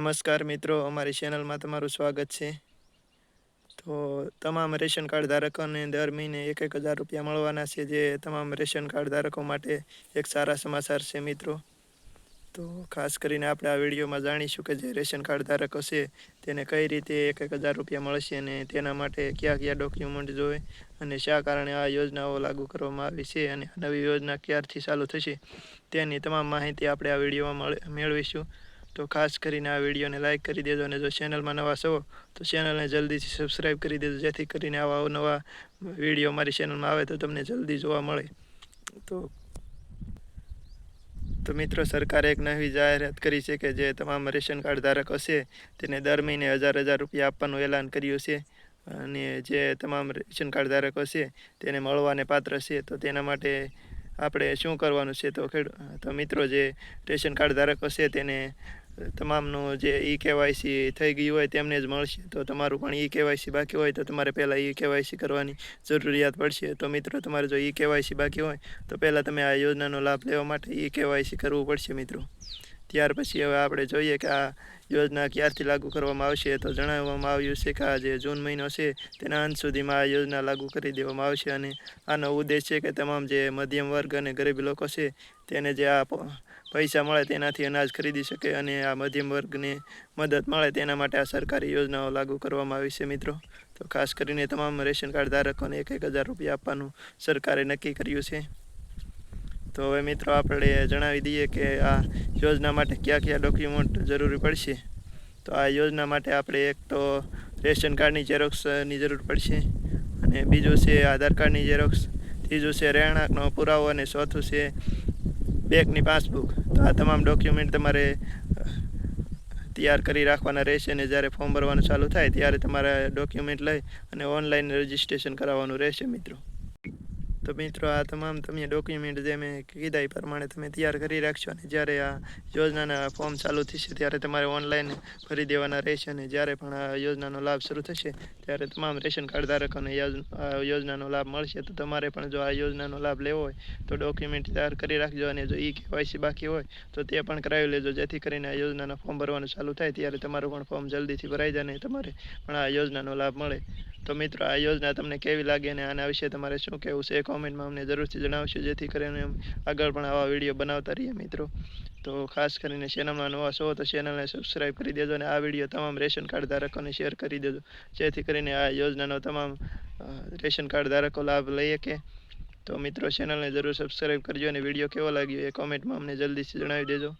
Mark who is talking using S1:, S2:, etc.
S1: નમસ્કાર મિત્રો, અમારી ચેનલમાં તમારું સ્વાગત છે. તો તમામ રેશન કાર્ડ ધારકોને દર મહિને એક એક હજાર રૂપિયા મળવાના છે, જે તમામ રેશન કાર્ડ ધારકો માટે એક સારા સમાચાર છે મિત્રો. તો ખાસ કરીને આપણે આ વિડીયોમાં જાણીશું કે જે રેશન કાર્ડ ધારકો છે, તેને કઈ રીતે એક એક હજાર રૂપિયા મળશે અને તેના માટે કયા કયા ડોક્યુમેન્ટ જોઈએ અને શા કારણે આ યોજનાઓ લાગુ કરવામાં આવી છે અને નવી યોજના ક્યારથી ચાલુ થશે, તેની તમામ માહિતી આપણે આ વિડીયોમાં મળે- મેળવીશું. તો ખાસ કરીને આ વિડીયોને લાઇક કરી દેજો અને જો ચેનલમાં નવા છો, તો ચેનલને જલ્દીથી સબસ્ક્રાઈબ કરી દેજો, જેથી કરીને આવા નવા વીડિયો મારી ચેનલમાં આવે તો તમને જલ્દી જોવા મળે. તો તો મિત્રો, સરકારે એક નવી જાહેરાત કરી છે કે જે તમામ રેશન કાર્ડ ધારકો છે તેને દર મહિને હજાર હજાર રૂપિયા આપવાનું એલાન કર્યું છે. અને જે તમામ રેશન કાર્ડ ધારકો છે તેને મળવાને પાત્ર છે, તો તેના માટે આપણે શું કરવાનું છે તો ખેડ, તો મિત્રો, જે રેશન કાર્ડ ધારકો છે તેને તમામનું જે ઈ કેવાયસી થઈ ગયું હોય તેમને જ મળશે. તો તમારું પણ ઈ કેવાયસી બાકી હોય તો તમારે પહેલાં ઈ કેવાયસી કરવાની જરૂરિયાત પડશે. તો મિત્રો, તમારે જો ઈ કેવાયસી બાકી હોય, તો પહેલાં તમે આ યોજનાનો લાભ લેવા માટે ઈ કેવાયસી કરવું પડશે મિત્રો. ત્યાર પછી હવે આપણે જોઈએ કે આ યોજના ક્યારથી લાગુ કરવામાં આવશે તો જણાવવામાં આવ્યું છે કે આ જે જૂન મહિનો છે, તેના અંત સુધીમાં આ યોજના લાગુ કરી દેવામાં આવશે અને આનો ઉદ્દેશ છે કે તમામ જે મધ્યમ વર્ગ અને ગરીબ લોકો છે, તેને જે આ પૈસા મળે તેનાથી અનાજ ખરીદી શકે અને આ મધ્યમ વર્ગને મદદ મળે તેના માટે આ સરકારી યોજનાઓ લાગુ કરવામાં આવી છે મિત્રો. તો ખાસ કરીને તમામ રેશન કાર્ડ ધારકોને એક એક હજાર રૂપિયા આપવાનું સરકારે નક્કી કર્યું છે. તો હવે મિત્રો આપણે જણાવી દઈએ કે આ યોજના માટે કયા કયા ડોક્યુમેન્ટ જરૂરી પડશે. તો આ યોજના માટે આપણે એક તો રેશન કાર્ડની ઝેરોક્સની જરૂર પડશે અને બીજું છે આધાર કાર્ડની ઝેરોક્સ ત્રીજું છે રહેણાંકનો પુરાવો અને ચોથું છે બેંકની પાસબુક. તો આ તમામ ડોક્યુમેન્ટ તમારે તૈયાર કરી રાખવાના રહેશે અને જ્યારે ફોર્મ ભરવાનું ચાલુ થાય ત્યારે તમારે ડોક્યુમેન્ટ લઈ અને ઓનલાઈન રજીસ્ટ્રેશન કરાવવાનું રહેશે મિત્રો. તો મિત્રો આ તમામ તમે ડોક્યુમેન્ટ જે મેં કીધા એ પ્રમાણે તમે તૈયાર કરી રાખશો અને જ્યારે આ યોજનાના ફોર્મ ચાલુ થશે ત્યારે તમારે ઓનલાઈન ભરી દેવાના રહેશે અને જ્યારે પણ આ યોજનાનો લાભ શરૂ થશે ત્યારે તમામ રેશન કાર્ડ ધારકોને યોજ- યોજનાનો લાભ મળશે. તો તમારે પણ જો આ યોજનાનો લાભ લેવો હોય તો ડોક્યુમેન્ટ તૈયાર કરી રાખજો અને જો ઈ કેવાયસી બાકી હોય તો તે પણ કરાવી લેજો. જેથી કરીને આ યોજનાના ફોર્મ ભરવાનું ચાલુ થાય ત્યારે તમારું પણ ફોર્મ જલ્દીથી ભરાઈ જાય અને તમારે પણ આ યોજનાનો લાભ મળે. તો મિત્રો આ યોજના તમને કેવી લાગે અને આના વિશે તમારે શું કહેવું છે કોમેન્ટમાં અમને જરૂરથી જણાવશો, જેથી કરીને આગળ પણ આવા વીડિયો બનાવતા રહીએ મિત્રો. તો ખાસ કરીને ચેનલમાં નવા છો તો ચેનલને સબસ્ક્રાઈબ કરી દેજો અને આ વીડિયો તમામ રેશન કાર્ડ ધારકોને શેર કરી દેજો. જેથી કરીને આ યોજનાનો તમામ રેશન કાર્ડ ધારકો લાભ લઈ શકે તો મિત્રો ચેનલને જરૂર સબસ્ક્રાઈબ કરજો અને વીડિયો કેવો લાગ્યો એ કોમેન્ટમાં અમને જલ્દીથી જણાવી દેજો.